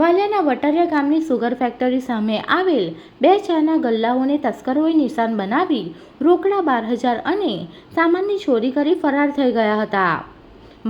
વાલિયાના વટારિયા ગામની sugar factory સામે આવેલ બે ચાના ગલ્લાઓને તસ્કરોએ નિશાન બનાવી રોકડા બાર હજાર અને સામાનની ચોરી કરી ફરાર થઈ ગયા હતા.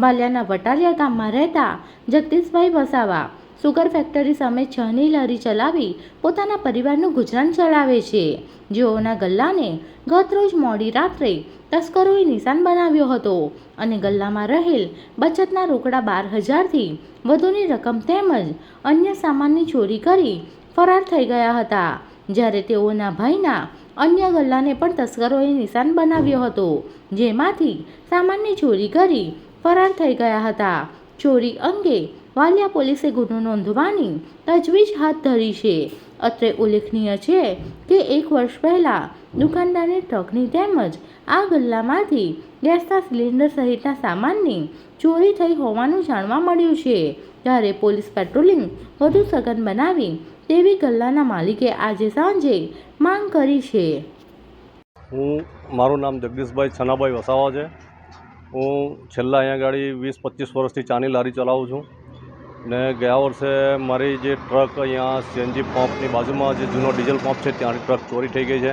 વાલિયાના વટારિયા ગામમાં રહેતા જગદીશભાઈ વસાવા સુગર ફેક્ટરી સામે છની લારી ચલાવી પોતાના પરિવારનું ગુજરાન ચલાવે છે. જેઓના ગલ્લાને ગતરોજ મોડી રાત્રે તસ્કરોએ નિશાન બનાવ્યો હતો અને ગલ્લામાં રહેલ બચતના રોકડા બાર હજારથી વધુની રકમ તેમજ અન્ય સામાનની ચોરી કરી ફરાર થઈ ગયા હતા. જ્યારે તેઓના ભાઈના અન્ય ગલ્લાને પણ તસ્કરોએ નિશાન બનાવ્યો હતો, જેમાંથી સામાનની ચોરી કરી ફરાર થઈ ગયા હતા. ચોરી અંગે વાલિયા પોલીસે ગુનો નોંધવાની તજવીજ હાથ ધરી છે. અત્રે ઉલ્લેખનીય છે કે એક વર્ષ પહેલાં દુકાનદારની ટ્રકની તેમજ આ ગલ્લામાંથી ગેસના સિલિન્ડર સહિતના સામાનની ચોરી થઈ હોવાનું જાણવા મળ્યું છે. ત્યારે પોલીસ પેટ્રોલિંગ વધુ સઘન બનાવી તેવી ગલ્લાના માલિકે આજે સાંજે માંગ કરી છે. હું, મારું નામ જગદીશભાઈ છનાભાઈ વસાવા છે. હું છેલ્લા અહીંયા ગાડી વીસ પચીસ વર્ષથી ચાની લારી ચલાવું છું. ને ગયા વર્ષે મારી જે ટ્રક અહીંયા સીએનજી પંપની બાજુમાં જે જૂનો ડીઝલ પંપ છે, ત્યાંની ટ્રક ચોરી થઈ ગઈ છે.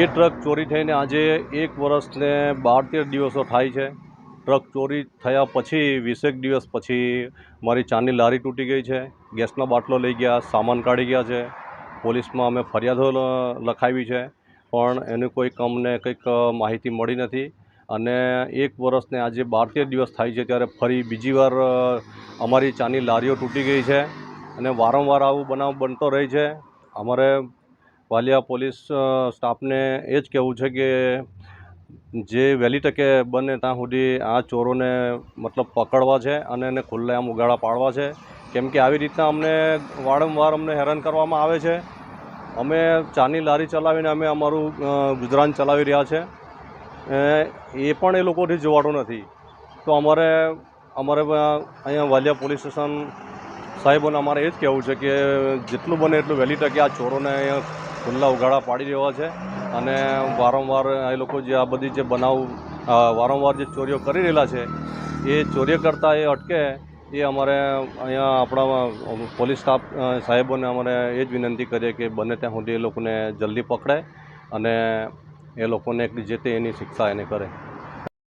એ ટ્રક ચોરી થઈને આજે એક વર્ષને બાર તેર દિવસો થાય છે. ટ્રક ચોરી થયા પછી, વીસેક દિવસ પછી મારી ચાની લારી તૂટી ગઈ છે. ગેસનો બાટલો લઈ ગયા, સામાન કાઢી ગયા છે. પોલીસમાં અમે ફરિયાદો લખાવી છે. પણ એનું કોઈ અમને કંઈક માહિતી મળી નથી. અને એક વર્ષને આજે બાર તેર દિવસ થાય છે ત્યારે ફરી બીજી વાર અમારી ચાની લારીઓ તૂટી ગઈ છે અને વારંવાર આવું બનાવ બનતો રહે છે. અમારે વાલિયા પોલીસ સ્ટાફને એ જ કહેવું છે કે જે વહેલી તકે બને ત્યાં સુધી આ ચોરોને મતલબ પકડવા છે અને એને ખુલ્લેઆમ ઉગાડા પાડવા છે. કેમ કે આવી રીતના અમને વારંવાર અમને હેરાન કરવામાં આવે છે. અમે ચાની લારી ચલાવીને અમે અમારું ગુજરાન ચલાવી રહ્યા છે. એ પણ એ લોકોથી જોવાતું નથી. તો અમારે અમારે અહીંયા વાલિયા પોલીસ સ્ટેશન સાહેબોને અમારે એ જ કહેવું છે કે જેટલું બને એટલું વહેલી તકે આ ચોરોને અહીંયા ખુલ્લા ઉઘાડા પાડી દેવા છે. અને વારંવાર એ લોકો જે આ બધી જે બનાવ વારંવાર જે ચોરીઓ કરી રહેલા છે, એ ચોરીઓ કરતાં એ અટકે, એ અમારે અહીંયા આપણા પોલીસ સ્ટાફ સાહેબોને અમારે એ જ વિનંતી કરીએ કે બને ત્યાં સુધી એ લોકોને જલ્દી પકડે અને એ લોકોને જે તે એની શિક્ષા એને કરે.